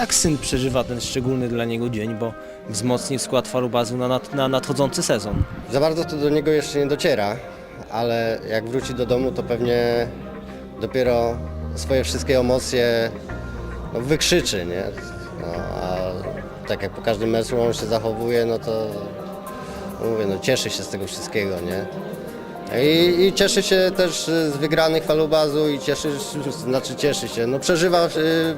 Jak syn przeżywa ten szczególny dla niego dzień, bo wzmocnił skład falubazu na, nad, na nadchodzący sezon? Za bardzo to do niego jeszcze nie dociera, ale jak wróci do domu, to pewnie dopiero swoje wszystkie emocje no, wykrzyczy, nie? No, a tak jak po każdym meczu on się zachowuje, no to no mówię, no cieszy się z tego wszystkiego, nie? I, I cieszy się też z wygranych falubazu i cieszy, znaczy cieszy się, no przeżywa y,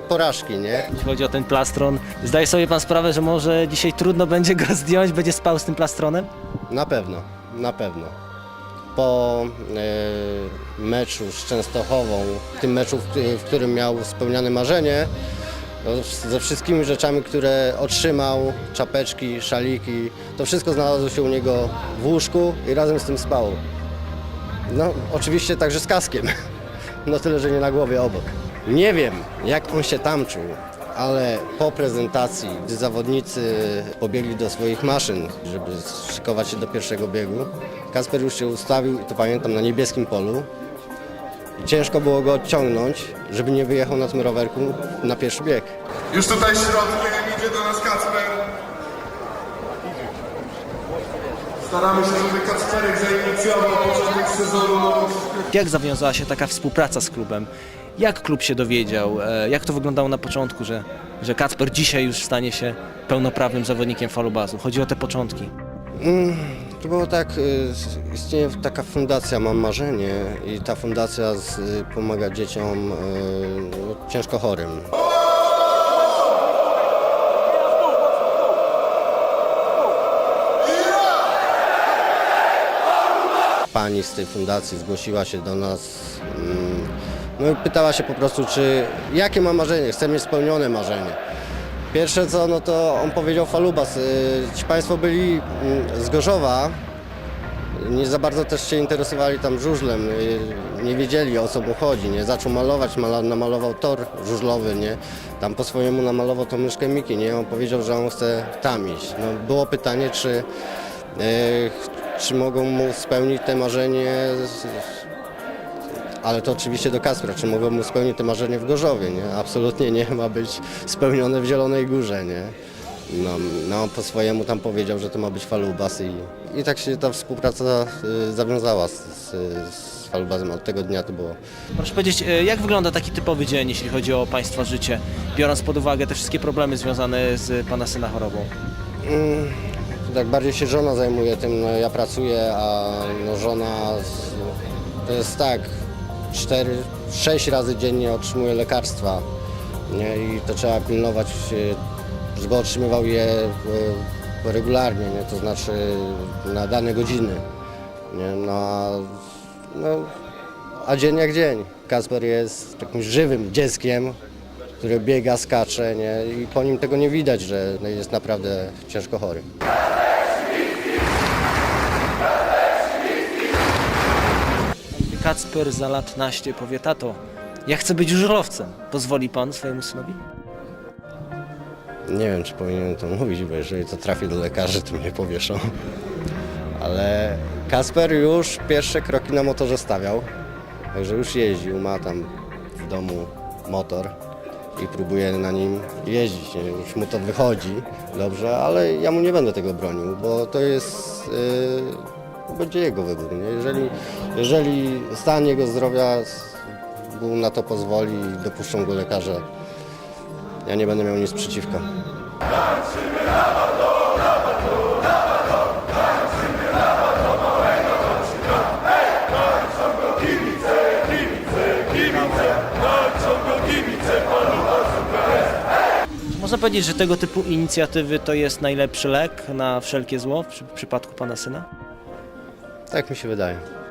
porażki, nie? Jeśli chodzi o ten plastron, zdaje sobie pan sprawę, że może dzisiaj trudno będzie go zdjąć, będzie spał z tym plastronem? Na pewno, na pewno. Po e, meczu z Częstochową, tym meczu, w, któ- w którym miał spełniane marzenie, no, ze wszystkimi rzeczami, które otrzymał, czapeczki, szaliki, to wszystko znalazło się u niego w łóżku i razem z tym spał. No, oczywiście także z kaskiem. No tyle, że nie na głowie obok. Nie wiem, jak on się tam czuł, ale po prezentacji, gdy zawodnicy pobiegli do swoich maszyn, żeby szykować się do pierwszego biegu, Kasper już się ustawił, i to pamiętam, na niebieskim polu. Ciężko było go odciągnąć, żeby nie wyjechał na tym rowerku na pierwszy bieg. Już tutaj środkiem idzie do nas Kacper. Staramy się, żeby Kacperek zainicjował początek sezonu Jak zawiązała się taka współpraca z klubem? Jak klub się dowiedział? E, Jak to wyglądało na początku, że, że Kacper dzisiaj już stanie się pełnoprawnym zawodnikiem falubazu? Chodzi o te początki. To było tak, y, istnieje taka fundacja Mam Marzenie i ta fundacja z, pomaga dzieciom y, no, ciężko chorym. Pani z tej fundacji zgłosiła się do nas mm, no i pytała się po prostu, czy jakie ma marzenie, chce mieć spełnione marzenie. Pierwsze co, no to on powiedział Falubas. Y, Ci Państwo byli mm, z Gorzowa, nie za bardzo też się interesowali tam żużlem, y, nie wiedzieli o co mu chodzi, nie? Zaczął malować, mala, namalował tor żużlowy, nie? Tam po swojemu namalował tą myszkę Miki, nie? On powiedział, że on chce tam iść. No, było pytanie, czy, y, czy mogą mu spełnić te marzenie, ale to oczywiście do Kaspra, czy mogą mu spełnić to marzenie w Gorzowie, nie? Absolutnie nie ma być spełnione w Zielonej Górze, nie? No, no po swojemu tam powiedział, że to ma być Falubas i, i tak się ta współpraca y, zawiązała z, z, z Falubasem. Od tego dnia to było. Proszę powiedzieć, e, jak wygląda taki typowy dzień, jeśli chodzi o Państwa życie, biorąc pod uwagę te wszystkie problemy związane z Pana syna chorobą? Tak bardziej się żona zajmuje tym, no, ja pracuję, a no, żona z, to jest tak, 4-6 razy dziennie otrzymuje lekarstwa nie? i to trzeba pilnować, y, żeby otrzymywał je y, regularnie, nie? to znaczy na dane godziny. Nie? No, a, no, a dzień jak dzień. Kasper jest takim żywym dzieckiem, które biega, skacze nie? i po nim tego nie widać, że jest naprawdę ciężko chory. Kacper za lat naście powie, tato, ja chcę być żużlowcem. Pozwoli Pan swojemu synowi? Nie wiem, czy powinienem to mówić, bo jeżeli to trafi do lekarzy, to mnie powieszą. Ale Kasper już pierwsze kroki na motorze stawiał, także już jeździł, ma tam w domu motor i próbuje na nim jeździć. Już mu to wychodzi dobrze, ale ja mu nie będę tego bronił, bo to jest, yy, będzie jego wybór. Nie? Jeżeli, jeżeli stan jego zdrowia mu na to pozwoli i dopuszczą go lekarze, ja nie będę miał nic przeciwko. Można powiedzieć, że tego typu inicjatywy to jest najlepszy lek na wszelkie zło w przy- w przypadku Pana syna? Tak mi się wydaje.